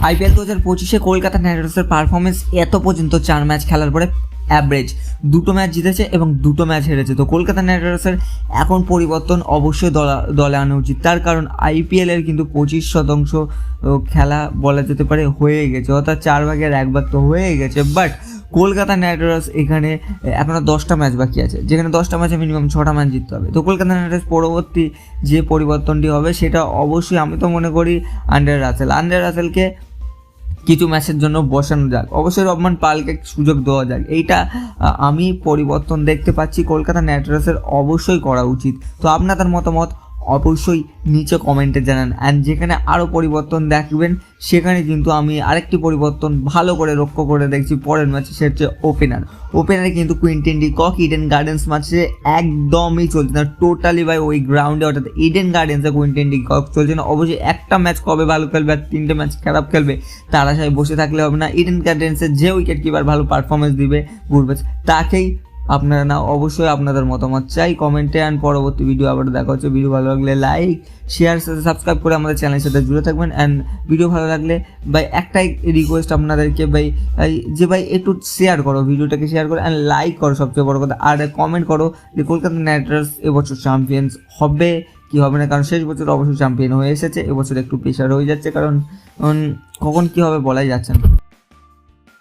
IPL দু হাজার পঁচিশে কলকাতা নাইট রাইডার্সের পারফরমেন্স এত পর্যন্ত চার ম্যাচ খেলার পরে অ্যাভারেজ দুটো ম্যাচ জিতেছে এবং দুটো ম্যাচ হেরেছে। তো কলকাতা নাইট রাইডার্সের এখন পরিবর্তন অবশ্যই দলা- আনা উচিত। তার কারণ আইপিএলের কিন্তু পঁচিশ শতাংশ খেলা বলা যেতে পারে হয়ে গেছে। অর্থাৎ চার ভাগের এক ভাগ তো হয়ে গেছে। বাট কলকাতা নাইট রাইডার্স এখানে এখনও দশটা ম্যাচ বাকি আছে। যেখানে দশটা ম্যাচে মিনিমাম ছটা ম্যাচ জিততে হবে। তো কলকাতা নাইট রাইডার্স পরবর্তী যে পরিবর্তনটি হবে, সেটা অবশ্যই আমি তো মনে করি আন্ডার রাসেল আন্ডার রাসেলকে কিছু ম্যাচের জন্য বসানো যাক। অবশ্যই রহমান পালকে সুযোগ দেওয়া যাক। এইটা আমি পরিবর্তন দেখতে পাচ্ছি। কলকাতা নাইট রাইডার্সের অবশ্যই করা উচিত। তো আপনাদের মতামত? অবশ্যই নিচে কমেন্টে জানান। অ্যান্ড যেখানে আরও পরিবর্তন দেখবেন, সেখানে কিন্তু আমি আরেকটি পরিবর্তন ভালো করে লক্ষ্য করে দেখছি পরের ম্যাচে সে হচ্ছে ওপেনার ওপেনারে কিন্তু Quinton de Kock Eden Gardens ম্যাচে একদমই চলছে না টোটালি ভাই ওই গ্রাউন্ডে অর্থাৎ ইডেন গার্ডেন্সে কুইন্টেন ডি কক চলছে না। অবশ্যই একটা ম্যাচ কবে ভালো খেলবে আর তিনটে ম্যাচ খারাপ খেলবে, তার আশায় বসে থাকলে হবে না। ইডেন গার্ডেন্সে যে উইকেট কিপার ভালো পারফরমেন্স দিবে গুরবাজ তাকেই আপনারা না, অবশ্যই আপনাদের মতামত চাই কমেন্টে অ্যান্ড পরবর্তী ভিডিও আবার দেখা হচ্ছে। ভিডিও ভালো লাগলে লাইক শেয়ার সাথে সাবস্ক্রাইব করে আমাদের চ্যানেলের সাথে জুড়ে থাকবেন। অ্যান্ড ভিডিও ভালো লাগলে ভাই, একটাই রিকোয়েস্ট আপনাদেরকে ভাই যে ভাই, একটু শেয়ার করো ভিডিওটাকে শেয়ার করো অ্যান্ড লাইক করো সবচেয়ে বড় কথা। আর কমেন্ট করো যে কলকাতা নাইট রাইডার্স এবছর চ্যাম্পিয়ন্স হবে কি হবে না? কারণ শেষ বছর অবশ্যই চ্যাম্পিয়ন হয়ে এসেছে, এবছর একটু প্রেশার হয়ে যাচ্ছে। কারণ কখন কি হবে বলাই যাচ্ছে না।